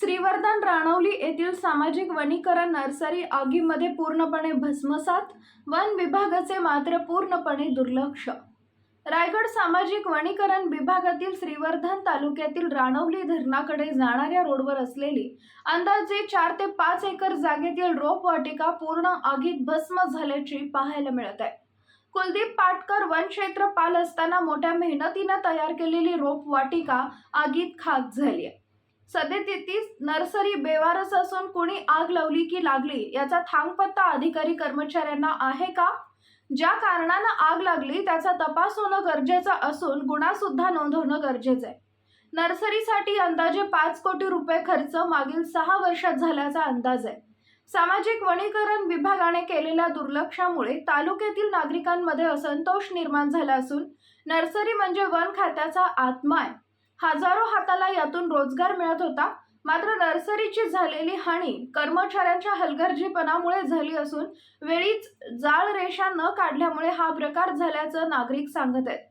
श्रीवर्धन राणवली येथील सामाजिक वनीकरण नर्सरी आगीमध्ये पूर्णपणे भस्मसात. वन विभागाचे मात्र पूर्णपणे दुर्लक्ष. रायगड सामाजिक वनीकरण विभागातील श्रीवर्धन तालुक्यातील राणवली धरणाकडे जाणाऱ्या रोडवर असलेली अंदाजे चार ते पाच एकर जागेतील रोपवाटिका पूर्ण आगीत भस्म झाल्याची पाहायला मिळत आहे. कुलदीप पाटकर वन क्षेत्र पाल असताना मोठ्या मेहनतीनं तयार केलेली रोपवाटिका आगीत खाक झाली आहे. सध्या तिथे नर्सरी बेवारस असून कोणी आग लावली की लागली याचा थांगपत्ता अधिकारी कर्मचाऱ्यांना आहे का? ज्या कारणानं आग लागली त्याचा तपास होणं गरजेचं असून गुन्हा सुद्धा नोंदवणं गरजेचं आहे. नर्सरीसाठी अंदाजे पाच कोटी रुपये खर्च मागील सहा वर्षात झाल्याचा अंदाज आहे. सामाजिक वनीकरण विभागाने केलेल्या दुर्लक्षामुळे तालुक्यातील नागरिकांमध्ये असंतोष निर्माण झाला असून नर्सरी म्हणजे वन खात्याचा आत्मा आहे. हजारो हाताला यातून रोजगार मिळत होता. मात्र नर्सरीची झालेली हानी कर्मचाऱ्यांच्या हलगर्जीपणामुळे झाली असून वेळीच जाळ रेषा न काढल्यामुळे हा प्रकार झाल्याचं नागरिक सांगत आहेत.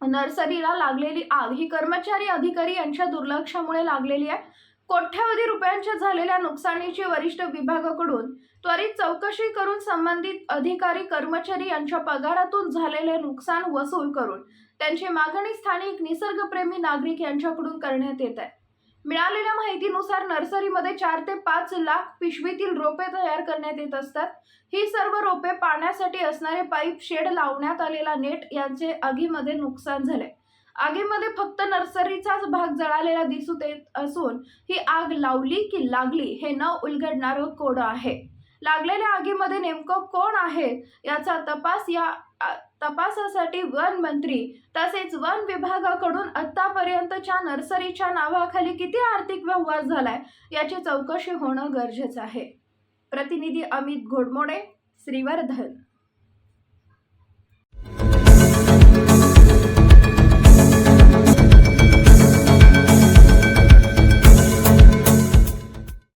नर्सरीला लागलेली आग ही कर्मचारी अधिकारी यांच्या दुर्लक्षामुळे लागलेली आहे. कोट्यावधी रुपयांच्या झालेल्या नुकसानीची वरिष्ठ विभागाकडून त्वरित चौकशी करून संबंधित अधिकारी कर्मचारी यांच्या पगारातून झालेले नुकसान वसूल करून त्यांची मागणी स्थानिक निसर्गप्रेमी नागरिक यांच्याकडून करण्यात येत आहे. मिळालेल्या माहितीनुसार नर्सरीमध्ये चार ते पाच लाख पिशवीतील रोपे तयार करण्यात येत असतात. ही सर्व रोपे पाण्यासाठी असणारे पाईप शेड लावण्यात आलेला नेट यांचे आगीमध्ये नुकसान झाले. आगीमध्ये फक्त नर्सरीचाच भाग जळालेला दिसून येत असून ही आग लावली की लागली हे न उलगडणारं कोड आहे. लागलेल्या आगीमध्ये नेमकं कोण आहे याचा तपास या तपासासाठी वन मंत्री तसेच वन विभागाकडून आतापर्यंतच्या नर्सरीच्या नावाखाली किती आर्थिक व्यवहार झालाय याची चौकशी होणं गरजेचं आहे. प्रतिनिधी अमित घोडमोडे श्रीवर्धन.